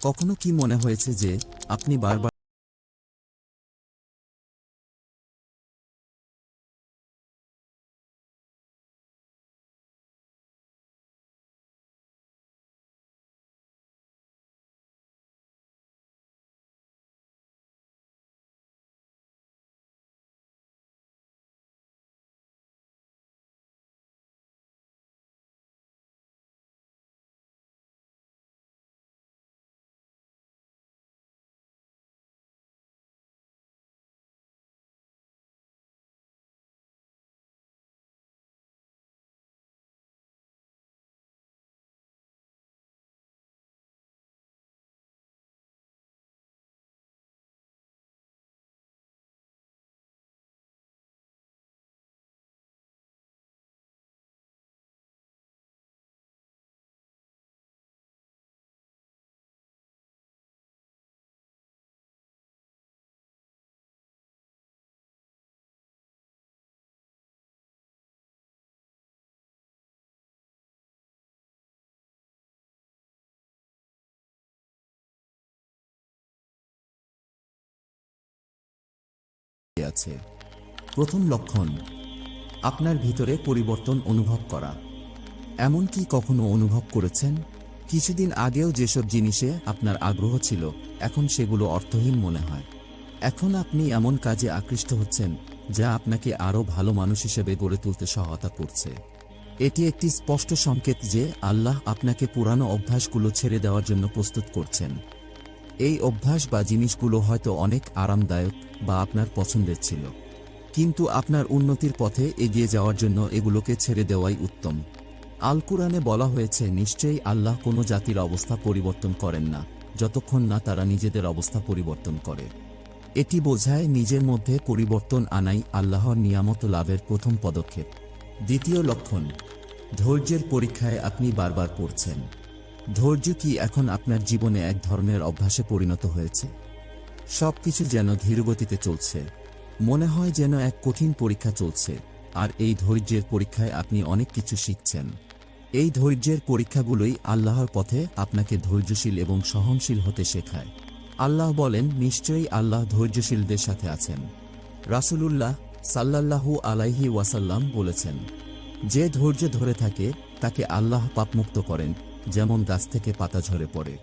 কখনো কি মনে হয়েছে যে আপনি বারবার আছে। প্রথম লক্ষণ, আপনার ভিতরে পরিবর্তন অনুভব করা। এমন কি কখনো অনুভব করেছেন? কিছুদিন আগেও যেসব জিনিসে আপনার আগ্রহ ছিল, এখন সেগুলো অর্থহীন মনে হয়। এখন আপনি এমন কাজে আকৃষ্ট হচ্ছেন, যা আপনাকে আরও ভালো মানুষ হিসেবে গড়ে তুলতে সহায়তা করছে। এটি একটি স্পষ্ট সংকেত যে আল্লাহ আপনাকে পুরানো অভ্যাসগুলো ছেড়ে দেওয়ার জন্য প্রস্তুত করছেন। এই অভ্যাস বা জিনিসগুলো হয়তো অনেক আরামদায়ক বা আপনার পছন্দের ছিল। কিন্তু আপনার উন্নতির পথে এগিয়ে যাওয়ার জন্য এগুলোকে ছেড়ে দেওয়াই উত্তম। আল কুরআনে বলা হয়েছে, নিশ্চয়ই আল্লাহ কোনো জাতির অবস্থা পরিবর্তন করেন না, যতক্ষণ না তারা নিজেদের অবস্থা পরিবর্তন করে। এটি বোঝায় নিজের মধ্যে পরিবর্তন আনাই আল্লাহর নিয়ামত লাভের প্রথম পদক্ষেপ। দ্বিতীয় লক্ষণ, ধৈর্যের পরীক্ষায় আপনি বারবার পড়ছেন। ধৈর্য কি এখন আপনার জীবনে এক ধরনের অভ্যাসে পরিণত হয়েছে? সবকিছু যেন ধীরগতিতে চলছে। মনে হয় যেন এক কঠিন পরীক্ষা চলছে, আর এই ধৈর্যের পরীক্ষায় আপনি অনেক কিছু শিখছেন। এই ধৈর্যের পরীক্ষাগুলোই আল্লাহর পথে আপনাকে ধৈর্যশীল এবং সহনশীল হতে শেখায়। আল্লাহ বলেন, নিশ্চয়ই আল্লাহ ধৈর্যশীলদের সাথে আছেন। রাসূলুল্লাহ সাল্লাল্লাহু আলাইহি ওয়াসাল্লাম বলেছেন, যে ধৈর্য ধরে থাকে, তাকে আল্লাহ পাপমুক্ত করেন। যেমন গাছ থেকে পাতা ঝরে পড়ে।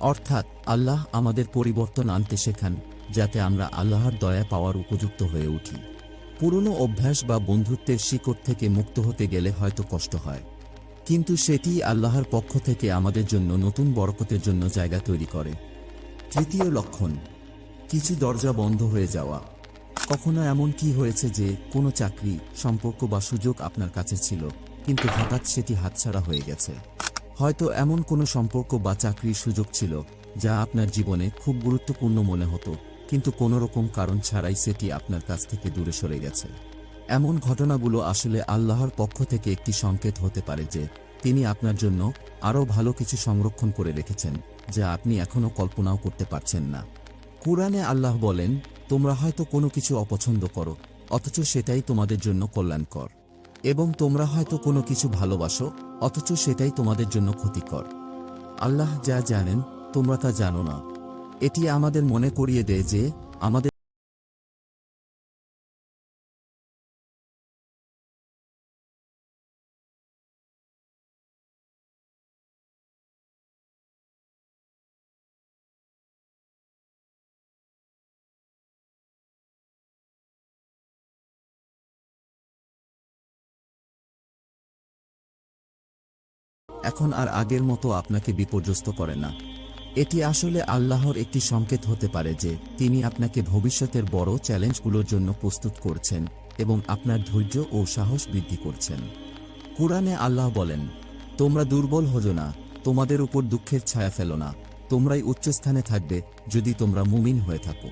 অর্থাৎ আল্লাহ আমাদের পরিবর্তন আনতে শেখান, যাতে আমরা আল্লাহর দয়া পাওয়ার উপযুক্ত হয়ে উঠি। পুরনো অভ্যাস বা বন্ধুত্বের শিকড় থেকে মুক্ত হতে গেলে হয়তো কষ্ট হয়। কিন্তু সেটি আল্লাহর পক্ষ থেকে আমাদের জন্য নতুন বরকতের জন্য জায়গা তৈরি করে। তৃতীয় লক্ষণ, কিছু দরজা বন্ধ হয়ে যাওয়া। কখনো এমন কি হয়েছে যে কোনো চাকরি, সম্পর্ক বা সুযোগ আপনার কাছে ছিল, কিন্তু হঠাৎ সেটি হাতছাড়া হয়ে গেছে? হয়তো এমন কোনো সম্পর্ক বা চাকরির সুযোগ ছিল, যা আপনার জীবনে খুব গুরুত্বপূর্ণ মনে হতো, কিন্তু কোনো রকম কারণ ছাড়াই সেটি আপনার কাছ থেকে দূরে সরে গেছে। এমন ঘটনাগুলো আসলে আল্লাহর পক্ষ থেকে একটি সংকেত হতে পারে যে, তিনি আপনার জন্য আরও ভালো কিছু সংরক্ষণ করে রেখেছেন, যা আপনি এখনও কল্পনাও করতে পারছেন না। কুরআনে আল্লাহ বলেন, তোমরা হয়তো কোনো কিছু অপছন্দ করো, অথচ সেটাই তোমাদের জন্য কল্যাণকর। এবং তোমরা হয়তো কোনো কিছু ভালোবাসো, অথচ সেটাই তোমাদের জন্য ক্ষতিকর। আল্লাহ যা জানেন, তোমরা তা জানো না। এটি আমাদের মনে করিয়ে দেয় যে আমাদের এখন আর আগের মতো আপনাকে বিপর্যস্ত করে না। এটি আসলে আল্লাহর একটি সংকেত হতে পারে যে তিনি আপনাকে ভবিষ্যতের বড় চ্যালেঞ্জগুলোর জন্য প্রস্তুত করছেন এবং আপনার ধৈর্য ও সাহস বৃদ্ধি করছেন। কুরআনে আল্লাহ বলেন, তোমরা দুর্বল হজ না, তোমাদের উপর দুঃখের ছায়া ফেলো না, তোমরাই উচ্চস্থানে থাকবে যদি তোমরা মুমিন হয়ে থাকো।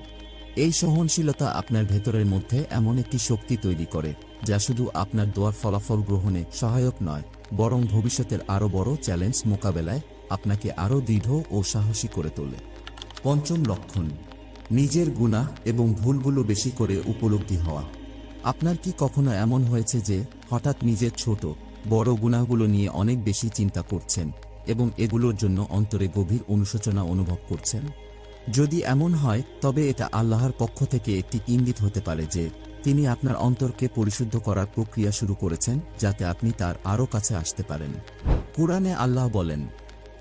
এই সহনশীলতা আপনার ভেতরের মধ্যে এমন একটি শক্তি তৈরি করে যা শুধু আপনার দোয়ার ফলাফল গ্রহণে সহায়ক নয় বরং ভবিষ্যতের আরও বড় চ্যালেঞ্জ মোকাবেলায় আপনাকে আরও দৃঢ় ও সাহসী করে তোলে। পঞ্চম লক্ষণ, নিজের গুণা এবং ভুলগুলো বেশি করে উপলব্ধি হওয়া। আপনার কি কখনো এমন হয়েছে যে হঠাৎ নিজের ছোট, বড় গুণাগুলো নিয়ে অনেক বেশি চিন্তা করছেন এবং এগুলোর জন্য অন্তরে গভীর অনুশোচনা অনুভব করছেন? যদি এমন হয়, তবে এটা আল্লাহর পক্ষ থেকে একটি ইঙ্গিত হতে পারে যে তিনি আপনার অন্তরকে পরিশুদ্ধ করার প্রক্রিয়া শুরু করেছেন যাতে আপনি তার আরও কাছে আসতে পারেন। কুরআনে আল্লাহ বলেন,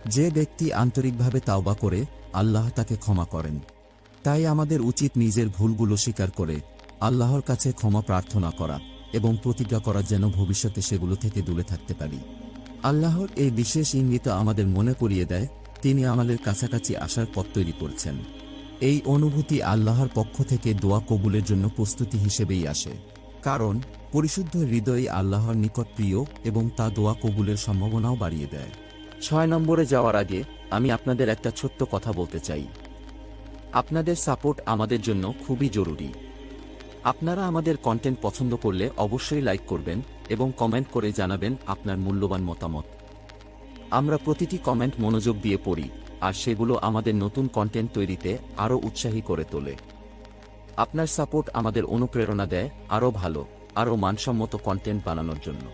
যে ব্যক্তি আন্তরিকভাবে তাওবা করে, আল্লাহ তাকে ক্ষমা করেন। তাই আমাদের উচিত নিজের ভুলগুলো স্বীকার করে, আল্লাহর কাছে ক্ষমা প্রার্থনা করা এবং প্রতিজ্ঞা করা যেন ভবিষ্যতে সেগুলো থেকে দূরে থাকতে পারি। আল্লাহর এই বিশেষ ইঙ্গিত আমাদের মনে করিয়ে দেয়, তিনি আমাদের কাছাকাছি আসার পথ তৈরি করছেন। এই অনুভূতি আল্লাহর পক্ষ থেকে দোয়া কবুলের জন্য প্রস্তুতি হিসেবেই আসে। কারণ, পরিশুদ্ধ হৃদয় আল্লাহর নিকট প্রিয় এবং তা দোয়া কবুলের সম্ভাবনাও বাড়িয়ে দেয়। ছয় নম্বরে যাওয়ার আগে আমি আপনাদের একটা ছোট্ট কথা বলতে চাই। আপনাদের সাপোর্ট আমাদের জন্য খুবই জরুরি। আপনারা আমাদের কন্টেন্ট পছন্দ করলে অবশ্যই লাইক করবেন এবং কমেন্ট করে জানাবেন আপনার মূল্যবান মতামত। আমরা প্রতিটি কমেন্ট মনোযোগ দিয়ে পড়ি। আর সেগুলো আমাদের নতুন কন্টেন্ট তৈরিতে আরও উৎসাহী করে তোলে। আপনার সাপোর্ট আমাদের অনুপ্রেরণা দেয় আরও ভালো, আরও মানসম্মত কন্টেন্ট বানানোর জন্য।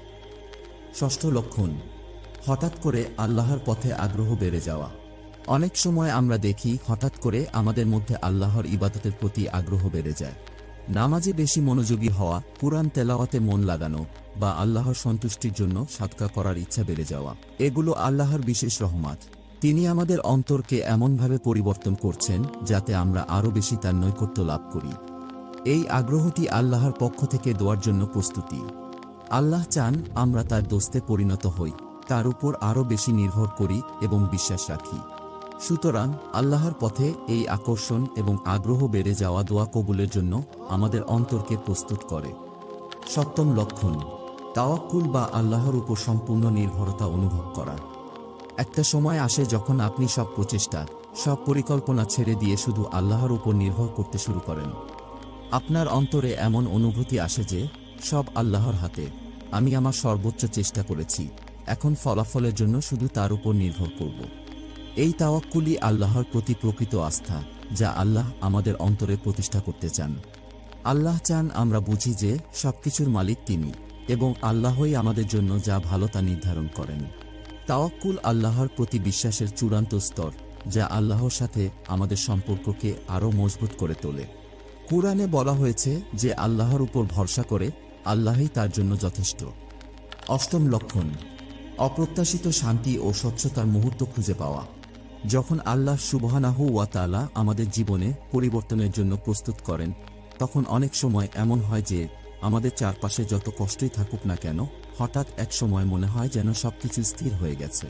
ষষ্ঠ লক্ষণ, হঠাৎ করে আল্লাহর পথে আগ্রহ বেড়ে যাওয়া। অনেক সময় আমরা দেখি হঠাৎ করে আমাদের মধ্যে আল্লাহর ইবাদতের প্রতি আগ্রহ বেড়ে যায়। নামাজে বেশি মনোযোগী হওয়া, কুরআন তেলাওয়াতে মন লাগানো বা আল্লাহর সন্তুষ্টির জন্য সাতকা করার ইচ্ছা বেড়ে যাওয়া, এগুলো আল্লাহর বিশেষ রহমত। তিনি আমাদের অন্তরকে এমনভাবে পরিবর্তন করছেন যাতে আমরা আরও বেশি তার নৈকট্য লাভ করি। এই আগ্রহটি আল্লাহর পক্ষ থেকে দেওয়ার জন্য প্রস্তুতি। আল্লাহ চান আমরা তার দোস্তে পরিণত হই, তার উপর আরও বেশি নির্ভর করি এবং বিশ্বাস রাখি। সুতরাং আল্লাহর পথে এই আকর্ষণ এবং আগ্রহ বেড়ে যাওয়া দোয়া কবুলের জন্য আমাদের অন্তরকে প্রস্তুত করে। সপ্তম লক্ষণ, তাওয়াক্কুল বা আল্লাহর উপর সম্পূর্ণ নির্ভরতা অনুভব করা। একটা সময় আসে যখন আপনি সব প্রচেষ্টা, সব পরিকল্পনা ছেড়ে দিয়ে শুধু আল্লাহর উপর নির্ভর করতে শুরু করেন। আপনার অন্তরে এমন অনুভূতি আসে যে, সব আল্লাহর হাতে, আমি আমার সর্বোচ্চ চেষ্টা করেছি, এখন ফলাফলের জন্য শুধু তার উপর নির্ভর করব। এই তাওয়াক্কুলি আল্লাহর প্রতি প্রকৃত আস্থা, যা আল্লাহ আমাদের অন্তরে প্রতিষ্ঠা করতে চান। আল্লাহ চান আমরা বুঝি যে, সবকিছুর মালিক তিনি, এবং আল্লাহই আমাদের জন্য যা ভালো তা নির্ধারণ করেন। তাওয়াক্কুল আল্লাহর প্রতি বিশ্বাসের চূড়ান্ত স্তর, যা আল্লাহর সাথে আমাদের সম্পর্ককে আরও মজবুত করে তোলে। কুরআনে বলা হয়েছে যে আল্লাহর উপর ভরসা করে আল্লাহই তার জন্য যথেষ্ট। অষ্টম লক্ষণ, অপ্রত্যাশিত শান্তি ও স্বচ্ছতার মুহূর্ত খুঁজে পাওয়া। যখন আল্লাহ সুবহানাহু ওয়া তাআলা আমাদের জীবনে পরিবর্তনের জন্য প্রস্তুত করেন, তখন অনেক সময় এমন হয় যে আমাদের চারপাশে যত কষ্টই থাকুক না কেন, হঠাৎ এক সময় মনে হয় যেন সবকিছু স্থির হয়ে গেছে।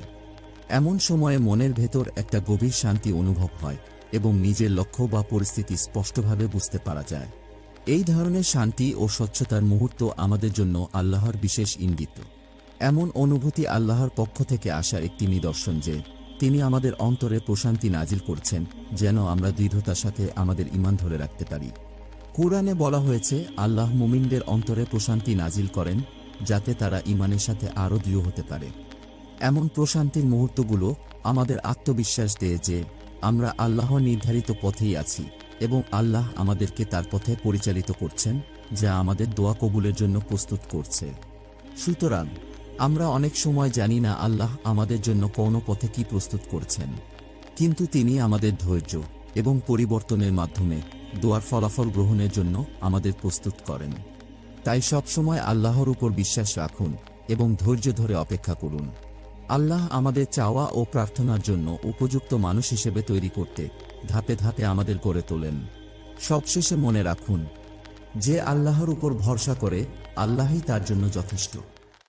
এমন সময়ে মনের ভেতর একটা গভীর শান্তি অনুভব হয় এবং নিজের লক্ষ্য বা পরিস্থিতি স্পষ্টভাবে বুঝতে পারা যায়। এই ধরনের শান্তি ও স্বচ্ছতার মুহূর্ত আমাদের জন্য আল্লাহর বিশেষ ইঙ্গিত। এমন অনুভূতি আল্লাহর পক্ষ থেকে আসা একটি নিদর্শন যে, তিনি আমাদের অন্তরে প্রশান্তি নাজিল করছেন, যেন আমরা দৃঢ়তার সাথে আমাদের ইমান ধরে রাখতে পারি। কুরআনে বলা হয়েছে, আল্লাহ মুমিনদের অন্তরে প্রশান্তি নাজিল করেন যাতে তারা ইমানের সাথে আরও দৃঢ় হতে পারে। এমন প্রশান্তির মুহূর্তগুলো আমাদের আত্মবিশ্বাস দেয় যে আমরা আল্লাহ নির্ধারিত পথেই আছি এবং আল্লাহ আমাদেরকে তার পথে পরিচালিত করছেন, যা আমাদের দোয়া কবুলের জন্য প্রস্তুত করছে। সুতরাং, আমরা অনেক সময় জানি না আল্লাহ আমাদের জন্য কোন পথে কি প্রস্তুত করছেন। কিন্তু তিনি আমাদের ধৈর্য এবং পরিবর্তনের মাধ্যমে দোয়ার ফলাফল গ্রহণের জন্য আমাদের প্রস্তুত করেন। তাই সবসময় আল্লাহর উপর বিশ্বাস রাখুন এবং ধৈর্য ধরে অপেক্ষা করুন। আল্লাহ আমাদের চাওয়া ও প্রার্থনার জন্য উপযুক্ত মানুষ হিসেবে তৈরি করতে ধাপে ধাপে আমাদের গড়ে তোলেন। সবশেষে মনে রাখুন, যে আল্লাহর উপর ভরসা করে আল্লাহই তার জন্য যথেষ্ট।